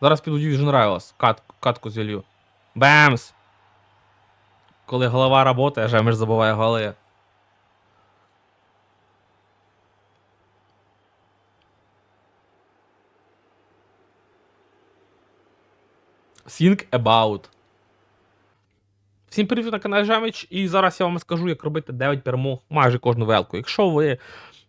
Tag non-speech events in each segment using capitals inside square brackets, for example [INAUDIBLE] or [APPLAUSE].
Зараз піду Division Rivals. Кат, катку зілью. Бемс! Коли голова работає, Жемеш забуває голи. Think about. Всім привіт на каналі Жемич, і зараз я вам скажу, як робити 9 перемог майже кожну велку. Якщо ви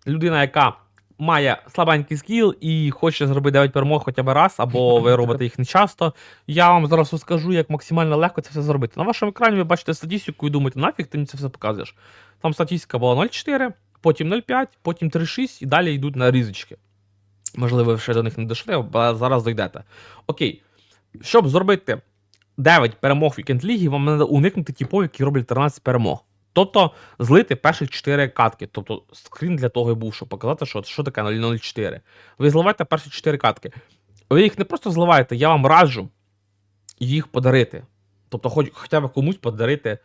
людина, яка має слабенький скіл і хоче зробити 9 перемог хоча б раз, або [LAUGHS] ви робите їх не часто, я вам зараз розкажу, як максимально легко це все зробити. На вашому екрані ви бачите статистику і думаєте, нафіг ти мені це все показуєш. Там статистика була 0,4, потім 0,5, потім 3,6 і далі йдуть на різочки. Можливо, ви ще до них не дійшли, але зараз дійдете. Окей. Щоб зробити 9 перемог в вікенд ліги, вам треба уникнути типов, які роблять 13 перемог. Тобто злити перші 4 катки. Тобто скрін для того і був, щоб показати, що, що таке 004. Ви зливаєте перші 4 катки. Ви їх не просто зливаєте, я вам раджу їх подарити. Тобто, хоч, хоча б комусь подарити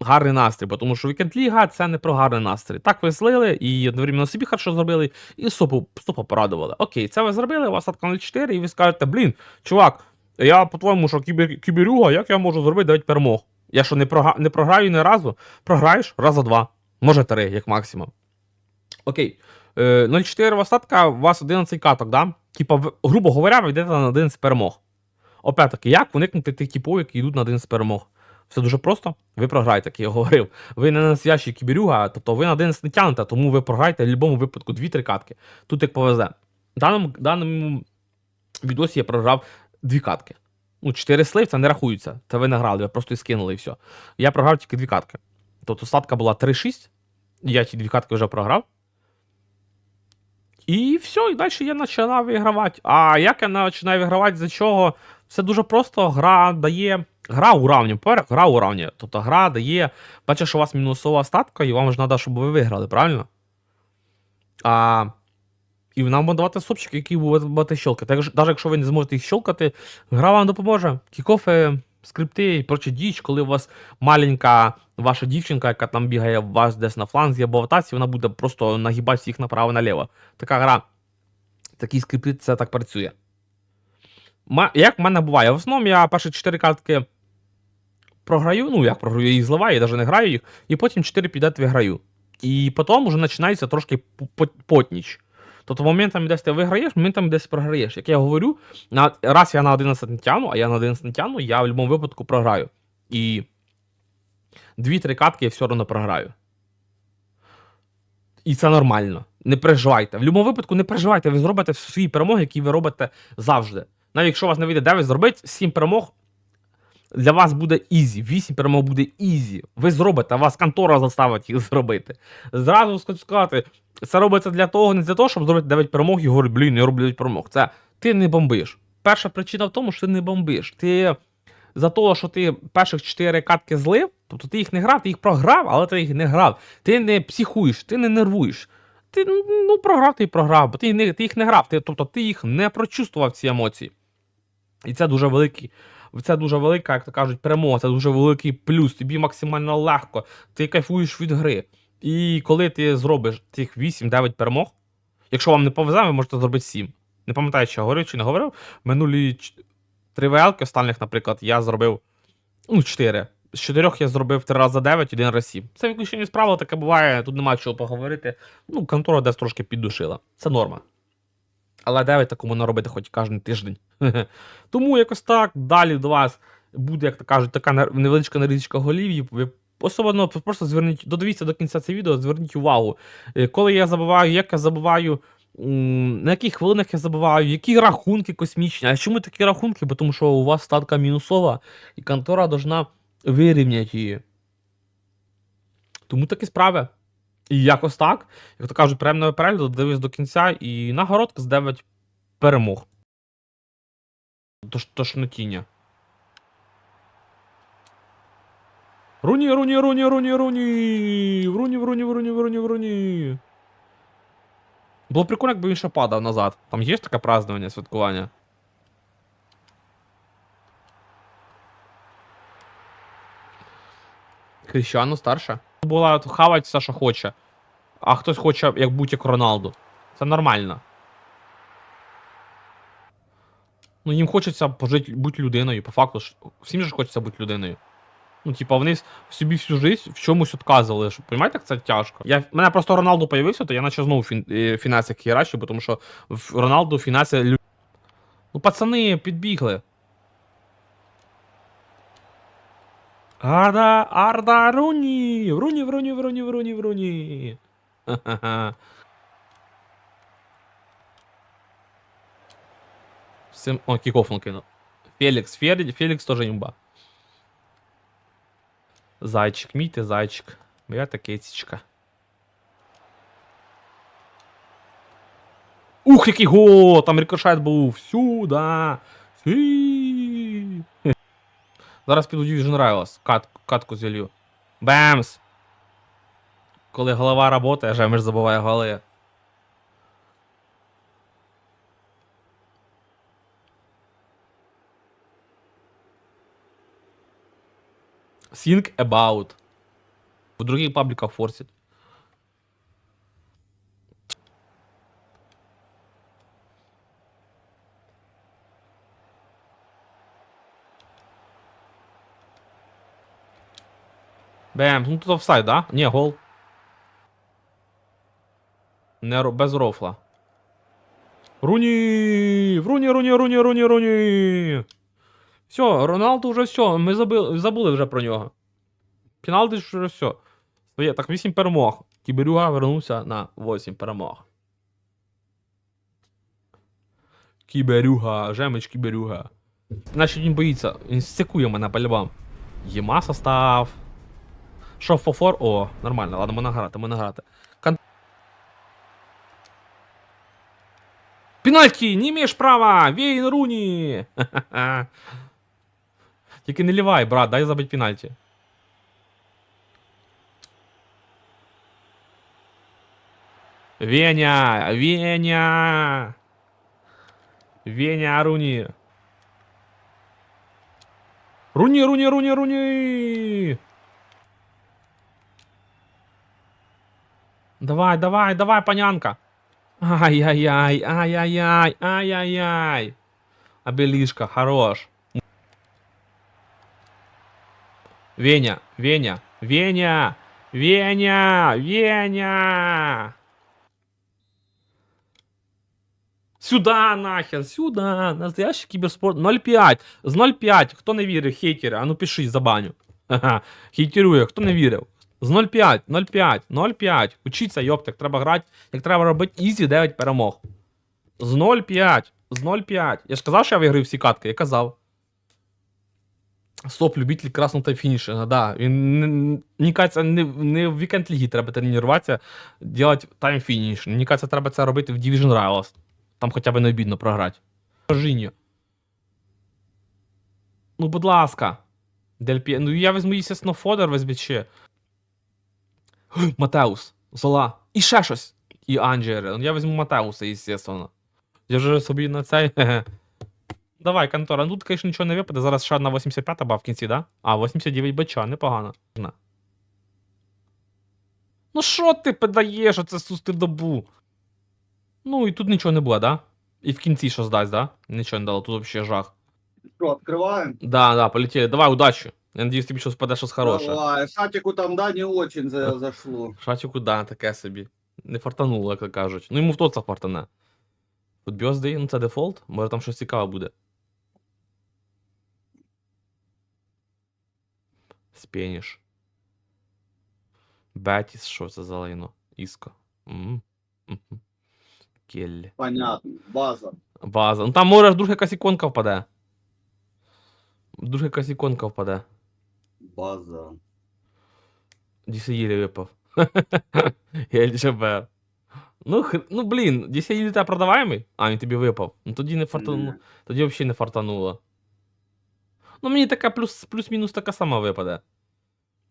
гарний настрій, бо тому що вікенд ліга це не про гарний настрій. Так ви злили і одновременно собі хорошо зробили, і стопу, стопу порадували. Окей, це ви зробили, у вас статка 04, і ви скажете, блін, чувак, я по-твоєму, що кібер, кіберюга, як я можу зробити 9 перемог? Я що не, прога... не програю ні разу? Програєш раза два, може три, як максимум. Окей. Е, 0,4 остатка, у вас 11 каток, да? Типа, грубо говоря, ви йдете на 11 перемог. Опять-таки, як уникнути тих типів, які йдуть на 11 перемог? Все дуже просто, ви програєте, як я говорив. Ви не настоящий кіберюга, тобто ви на 11 не тягнете, тому ви програєте в будь-якому випадку 2-3 катки. Тут як повезе. В даному, даному відосі я програв дві катки. Ну, 4 слив це не рахується. Це ви не грали, ви просто і скинули і все. Я програв тільки дві катки. Тобто статка була 3-6, я ті дві катки вже програв. І все, і далі я починав вигравати. А як я починаю вигравати, за чого? Все дуже просто. Гра дає. Гра уравнює. По-перше, гра уравнює. Тобто гра дає. Бачиш, що у вас мінусова статка, і вам ж треба, щоб ви виграли, правильно? А, і нам буде давати сопчик, який буде будете щелкати. Навіть якщо ви не зможете їх щелкати, гра вам допоможе. Кікофи, скрипти і прочі діч, коли у вас маленька ваша дівчинка, яка там бігає у вас десь на фланзі або в атаці, вона буде просто нагибати всіх направо-наліво. Така гра. Такі скрипти, це так працює. Як в мене буває? В основному я перші 4 картки програю, ну як програю, я їх зливаю, я навіть не граю їх, і потім 4 підет виграю. І потім вже починається трошки потніч. Тобто моментами десь ти виграєш, моментами десь програєш. Як я говорю, на, раз я на 11 не тягну, а я на 11 не тягну, я в будь-якому випадку програю. І 2-3 катки я все одно програю. І це нормально. Не переживайте. В будь-якому випадку не переживайте, ви зробите свої перемоги, які ви робите завжди. Навіть якщо у вас не вийде 9 зробити, 7 перемог для вас буде ізі. 8 перемог буде ізі. Ви зробите, а вас контора заставить їх зробити. Зразу хочу сказати, це робиться для того, не для того, щоб зробити 9 перемог і говорити, блін, я роблю 9 перемог. Це ти не бомбиш. Перша причина в тому, що ти не бомбиш. Ти за того, що ти перших 4 катки злив, тобто ти їх не грав, ти їх програв, але ти їх не грав. Ти не психуєш, ти не нервуєш. Ти ну, програв, ти програв, бо ти, не, ти їх не грав, ти, тобто ти їх не прочувствував ці емоції. І це дуже великий. Це дуже велика, як то кажуть, перемога, це дуже великий плюс. Тобі максимально легко, ти кайфуєш від гри. І коли ти зробиш тих 8-9 перемог, якщо вам не повезе, ви можете зробити 7. Не пам'ятаю, чи я говорив чи не говорив. Минулі 3 ВЛ останніх, наприклад, я зробив ну, 4. З 4 я зробив 3 рази 9, 1 раз 7. Це виключення з правила, таке буває, тут немає чого поговорити. Ну, контора десь трошки піддушила. Це норма. Але 9 такому не робити хоч кожен тиждень. [LAUGHS] Тому якось так, далі до вас буде, як то кажуть, така невеличка нарізочка голів. Ви особливо просто зверніть, додивіться до кінця це відео, зверніть увагу. Е, Коли я забуваю, як я забуваю, на яких хвилинах я забуваю, які рахунки космічні. А чому такі рахунки? Бо Тому що у вас статка мінусова, і контора должна вирівняти її. Тому такі справи. І якось так, як то кажуть, приємного перегляду, дивись до кінця і нагородка з 9 перемог. Тож, тошнотіння. Руні, руні, руні, руні, руні. Вруні, вруні, вруні, вруні, вруні. Було прикольно, якби він ще падав назад. Там є ж таке празднування, святкування. Кріщану старша. Була хавать все, що хоче. А хтось хоче, як будь як Роналду. Це нормально. Ну, їм хочеться пожити, бути людиною, по факту. Всім же хочеться бути людиною. Ну, типа, вони с- собі всю жизнь в чомусь відказували. Понимаєте, як це тяжко? Я, в мене просто Роналду появився, то я почав знову фін, е, фінансик хірачити, тому що в Роналду фінанси. Ну, пацани, підбігли. Арда, Арда, Руні! Вруні, вруні, вруні, вруні, вруні. Ха-ха-ха. [LAUGHS] Всем... О, кикоф он кинул. Феликс, Фер- Феликс тоже имба. Зайчик, мій ти зайчик. Моя та кицечка. Ух, який го! Там рикошет був. Сюда. Сі. Зараз піду Division Rivals. Кат, катку зілью. Бемс! Коли голова работає, Жемеш забуває голи. Think about. В других пабликах форсит. Бем, ну тут офсайд, да? Не, гол. Не, без рофла. Руні! Руні, Руні, Руні, Руні, Руні! Все, Роналду вже все, ми забили, забули вже про нього. Піналди вже все. Своє, так 8 перемог. Кіберюга вернувся на 8 перемог. Кіберюга, жемич кіберюга. Значить він боїться, він стикує мене по-любам. Єма состав. Що, фофор? О, нормально, ладно, можна грати, можна грати. Кон... Пенальті! Не маєш права! Вейн Руні! Ха-ха-ха. [LAUGHS] Тільки не лівай, брат, дай забити пенальті. Веня! Веня! Веня Руни! Руни, Руни, Руни, Руни! Давай, давай, давай, панянка! Ай-яй-яй, ай-яй-яй, ай-яй-яй! Обелишка, хорош! Веня, Веня, Веня, Веня, Веня! Сюда нахер, сюда. Настоящий кіберспорт 0,5. З 0,5. Хто не вірив, хейтери, а ну пиши за баню. [LAUGHS] Ага. Хейтерує, хто не вірив. З 0,5, 0,5, 0,5. Учіться, йоптик, треба грати, як треба робити ізі 9 перемог. З 0,5, з 0,5. Я ж казав, що я виграю всі катки, я казав. Стоп, любитель красного тайм-фінішинга, да. Він, не- мені кажеться, не, не в вікенд лігі треба тренуватися, робити тайм-фініш. Мені кажеться, треба це робити в Division Rivals. Там хоча б не обідно програти. Ну, будь ласка. Дель. Ну, я візьму, естественно, Фодор в СБЧ. [GASPS] Матеус. Зола. І ще щось. І Анджери. Ну, я візьму Матеуса, естественно. Я вже собі на цей. Давай, контора. Ну, тут, звісно, нічого не випаде. Зараз ще одна 85 ба в кінці, да? А, 89 бача, непогано. Ну що ти подаєш оце сусти добу? Ну, і тут нічого не було, да? І в кінці що здасть, да? Нічого не дало, тут взагалі жах. Что, открываем? Да, да, полетели. Давай, удачи. Я надеюсь, тобі щось впаде щось хороше. Давай, Шатику там, да, не очень за- зашло. Шачику, да, таке собі. Не фартануло, як то кажуть. Ну йому в тоцах фартане. Тут Бьоздей, ну це дефолт, може там щось цікаве буде. Спеніш. Бетіс, що це за лайно? Іско. М. Мгм. Келлі. Понятно, база. База. Ну там може вдруг якась іконка впаде. Вдруг якась іконка впаде. База. Дісаїлі випав. ЛГБ. Ну, хр... ну блін, Дісаїлі тебе продаваємий? А, він тобі випав. Ну тоді не фартануло. Не. Тоді взагалі не фартануло. Ну, мені така плюс, плюс-мінус така сама випаде.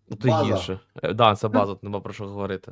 Ну, то гірше. Е, Да, це база, нема про що говорити.